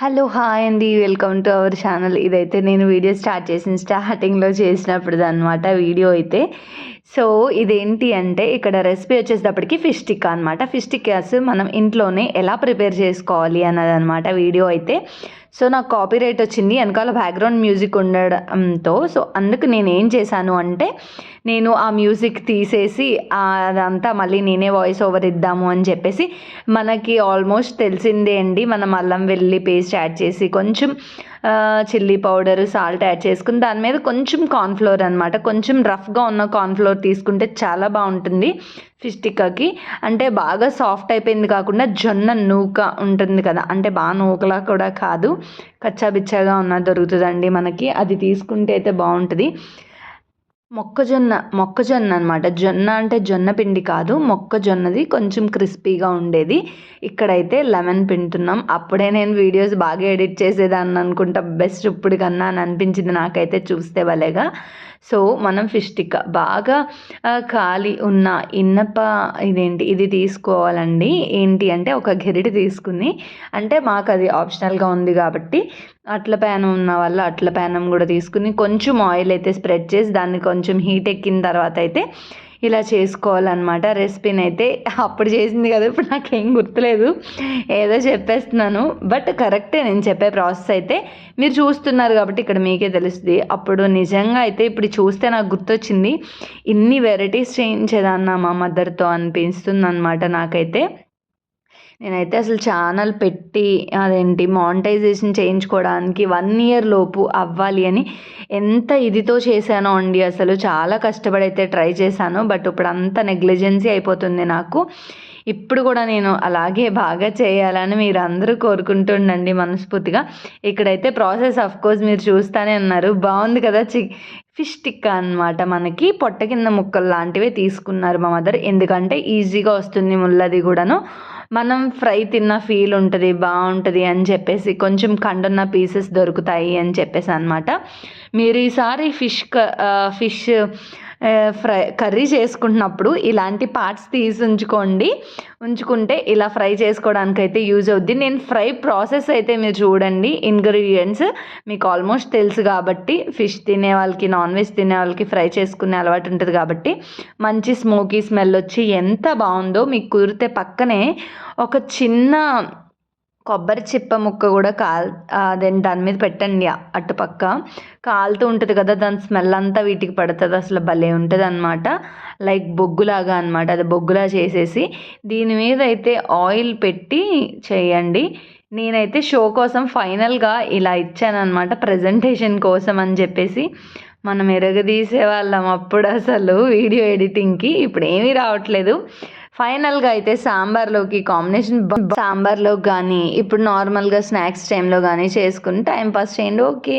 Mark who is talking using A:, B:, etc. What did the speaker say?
A: Hello hi అండి. Welcome to our channel ఇదైతే నేను వీడియో స్టార్ట్ చేసిన స్టార్టింగ్లో చేసినప్పుడు అనమాట వీడియో అయితే. సో ఇదేంటి అంటే ఇక్కడ రెసిపీ వచ్చేటప్పటికి ఫిష్ టిక్కా అనమాట ఫిష్ టిక్కాస్ మనం ఇంట్లోనే ఎలా ప్రిపేర్ చేసుకోవాలి అన్నది అనమాట వీడియో అయితే. సో నాకు కాపీ రైట్ వచ్చింది. వెనకాల బ్యాక్గ్రౌండ్ మ్యూజిక్ ఉండడంతో. సో అందుకు నేను ఏం చేశాను అంటే నేను ఆ మ్యూజిక్ తీసేసి అదంతా మళ్ళీ నేనే వాయిస్ ఓవర్ ఇద్దాము అని చెప్పేసి మనకి ఆల్మోస్ట్ తెలిసిందే అండి. మనం అల్లం వెల్లి పేస్ట్ యాడ్ చేసి కొంచెం చిల్లీ పౌడర్ సాల్ట్ యాడ్ చేసుకుని దాని మీద కొంచెం కార్న్ఫ్లోర్ అనమాట కొంచెం రఫ్గా ఉన్న కార్న్ఫ్లోర్ తీసుకుంటే చాలా బాగుంటుంది ఫిష్ టిక్కాకి అంటే బాగా సాఫ్ట్ అయిపోయింది కాకుండా జొన్న నూక ఉంటుంది కదా అంటే బాగా నూకలా కూడా కాదు. కచ్చాబిచ్చాగా ఉన్న దొరుకుతుందండి మనకి. అది తీసుకుంటే అయితే బాగుంటుంది. మొక్కజొన్న మొక్కజొన్న అనమాట జొన్న అంటే జొన్న పిండి కాదు. మొక్కజొన్నది కొంచెం క్రిస్పీగా ఉండేది. ఇక్కడైతే లెమన్ పిండుతున్నాం. అప్పుడే నేను వీడియోస్ బాగా ఎడిట్ చేసేదాన్ని అనుకుంటా. బెస్ట్ ఇప్పుడు కన్నా అని అనిపించింది నాకైతే చూస్తే భలేగా. సో మనం ఫిష్ టిక్క. బాగా ఖాళీ ఉన్న ఇన్నప ఇదేంటి? ఇది తీసుకోవాలండి. ఏంటి అంటే ఒక గెరిటి తీసుకుని అంటే మాకు అది ఆప్షనల్గా ఉంది కాబట్టి అట్ల ప్యానం ఉన్న వల్ల అట్ల ప్యానం కూడా తీసుకుని కొంచెం ఆయిల్ అయితే స్ప్రెడ్ చేసి దాన్ని కొంచెం హీట్ ఎక్కిన తర్వాత అయితే ఇలా చేసుకోవాలన్నమాట. రెసిపీని అయితే అప్పుడు చేసింది కదా ఇప్పుడు నాకేం గుర్తులేదు. ఏదో చెప్పేస్తున్నాను. బట్ కరెక్టే నేను చెప్పే ప్రాసెస్ అయితే మీరు చూస్తున్నారు కాబట్టి ఇక్కడ మీకే తెలుస్తుంది. అప్పుడు నిజంగా అయితే ఇప్పుడు చూస్తే నాకు గుర్తొచ్చింది. ఇన్ని వెరైటీస్ చేయించేదాన్న మా మదర్తో అనిపిస్తుంది అనమాట నాకైతే. నేనైతే అసలు ఛానల్ పెట్టి అదేంటి మానిటైజేషన్ చేయించుకోవడానికి వన్ ఇయర్ లోపు అవ్వాలి అని ఎంత ఇదితో చేశానో అండి అసలు చాలా కష్టపడి అయితే ట్రై చేశాను బట్ ఇప్పుడు అంత నెగ్లిజెన్సీ అయిపోతుంది నాకు. ఇప్పుడు కూడా నేను అలాగే బాగా చేయాలని మీరు అందరూ కోరుకుంటుండండి మనస్ఫూర్తిగా. ఇక్కడైతే ప్రాసెస్ ఆఫ్ కోర్స్ మీరు చూస్తానే ఉన్నారు. బాగుంది కదా చి ఫిష్ టిక్కా అనమాట మనకి. పొట్ట కింద ముక్కలు లాంటివే తీసుకున్నారు మా మదర్. ఎందుకంటే ఈజీగా వస్తుంది ముల్లది కూడాను. మనం ఫ్రై తిన్న ఫీల్ ఉంటుంది బాగుంటుంది అని చెప్పేసి కొంచెం కండున్న పీసెస్ దొరుకుతాయి అని చెప్పేసి అనమాట మీరు ఈసారి ఫిష్ ఫిష్ ఫ్రై కర్రీ చేసుకుంటున్నప్పుడు ఇలాంటి పార్ట్స్ తీసి ఉంచుకోండి. ఉంచుకుంటే ఇలా ఫ్రై చేసుకోవడానికి అయితే యూజ్ అవుద్ది. నేను ఫ్రై ప్రాసెస్ అయితే మీరు చూడండి. ఇంగ్రీడియంట్స్ మీకు ఆల్మోస్ట్ తెలుసు కాబట్టి ఫిష్ తినే వాళ్ళకి నాన్ వెజ్ తినే వాళ్ళకి ఫ్రై చేసుకునే అలవాటు ఉంటుంది కాబట్టి మంచి స్మోకీ స్మెల్ వచ్చి ఎంత బాగుందో మీకు కుదిరితే పక్కనే ఒక చిన్న కొబ్బరి చిప్ప ముక్క కూడా కాల్ అదే దాని మీద పెట్టండి అటుపక్క కాలుతూ ఉంటుంది కదా దాని స్మెల్ అంతా వీటికి పడుతుంది అసలు భలే ఉంటుంది అనమాట లైక్ బొగ్గులాగా అనమాట అది బొగ్గులా చేసేసి. దీని మీద అయితే ఆయిల్ పెట్టి చేయండి. నేనైతే షో కోసం ఫైనల్గా ఇలా ఇచ్చాను అనమాట ప్రజెంటేషన్ కోసం అని చెప్పేసి. మనం ఎరగదీసే వాళ్ళం అప్పుడు అసలు వీడియో ఎడిటింగ్కి ఇప్పుడు ఏమీ రావట్లేదు. ఫైనల్గా అయితే సాంబార్లోకి కాంబినేషన్ సాంబార్లో కానీ ఇప్పుడు నార్మల్గా స్నాక్స్ టైంలో కానీ చేసుకుని టైం పాస్ చేయండి. ఓకే